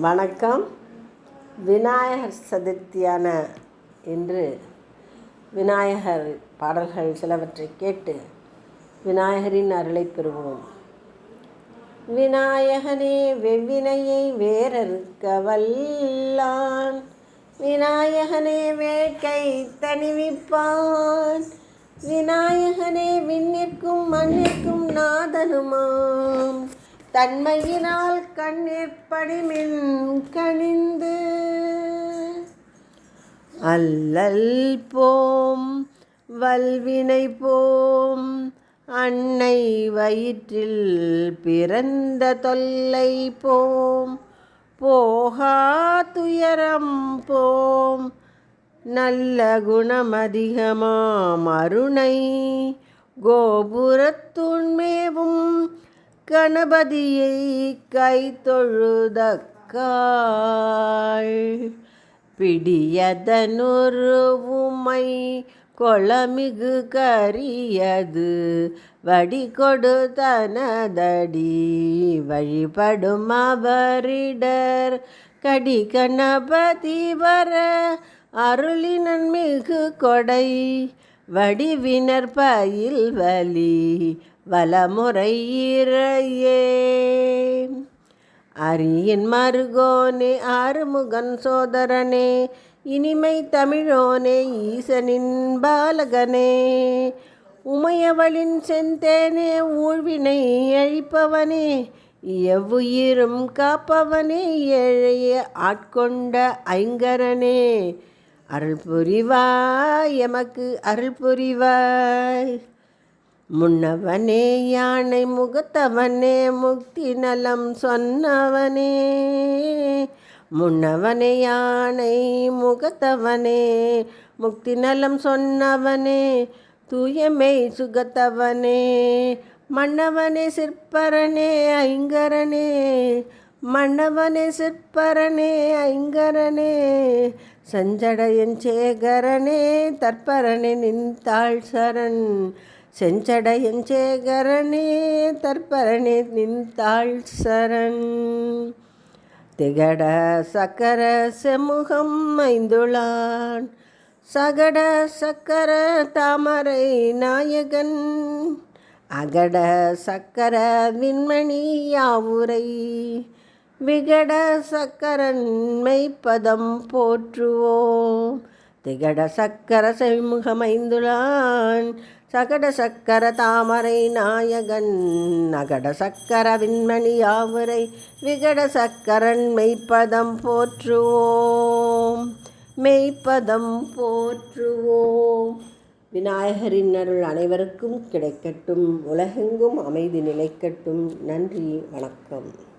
வணக்கம். விநாயகர் சதுர்த்தியான இன்று விநாயகர் பாடல்கள் சிலவற்றை கேட்டு விநாயகரின் அருளை பெறுவோம். விநாயகனே வெவ்வினையை வேறறுக்க வல்லான் விநாயகனே வேட்கை தணிவிப்பான். விநாயகனே விண்ணிற்கும் மண்ணிற்கும் நாதனுமாம். தன்மையினால் கண்ணீர் படிமின் கணிந்து? அல்லல் போம் வல்வினை போம் அன்னை வயிற்றில் பிறந்த தொல்லை போம். போகா துயரம் போம் நல்ல குணமதிகமாம் அருணை. கோபுரத்துண்மை கணபதியை கை தொழுதக்காள் பிடியதனொரு உமை கொளமிகு கரியது வடி கொடுத்தனதடி வழிபடும் அவரிடர் கடி கணபதி வர அருளினன் மிகு கொடை வடிவினர் பயில் வலி வலமுறையிறையே. அரியின் மருகோனே ஆறுமுகன் சோதரனே இனிமை தமிழோனே ஈசனின் பாலகனே. உமையவளின் செந்தேனே ஊழ்வினை அழிப்பவனே எவ்வுயிரும் காப்பவனே ஏழைய ஆட்கொண்ட ஐங்கரனே. அருள் புரிவாய் எமக்கு அருள் புரிவாய் முன்னவனே யானை முகத்தவனே முக்தி நலம் சொன்னவனே. முன்னவனே யானை முகத்தவனே முக்தி நலம் சொன்னவனே. தூயமை சுகத்தவனே மன்னவனே சிற்பரனே ஐங்கரனே. மன்னவனே சிற்பரனே ஐங்கரனே. சஞ்சடையன் சேகரனே தற்பரனே நின்றாள் சரண். செஞ்சடையஞ்சேகரனே தற்பரனே நின்றாள் சரண் திகட சக்கர செமுகம் ஐந்துளான். சகட சக்கர தாமரை நாயகன். அகட சக்கர விண்மணி யாவுரை. விகட சக்கரன்மைப்பதம் போற்றுவோம். திகட சக்கர செமுகமைந்துளான் சகட சக்கர தாமரை நாயகன் நகட சக்கர விண்மணி யாவரை விகட சக்கரன் மெய்ப்பதம் போற்றுவோம். மெய்ப்பதம் போற்றுவோம். விநாயகரின் அருள் அனைவருக்கும் கிடைக்கட்டும். உலகெங்கும் அமைதி நிலைக்கட்டும். நன்றி வணக்கம்.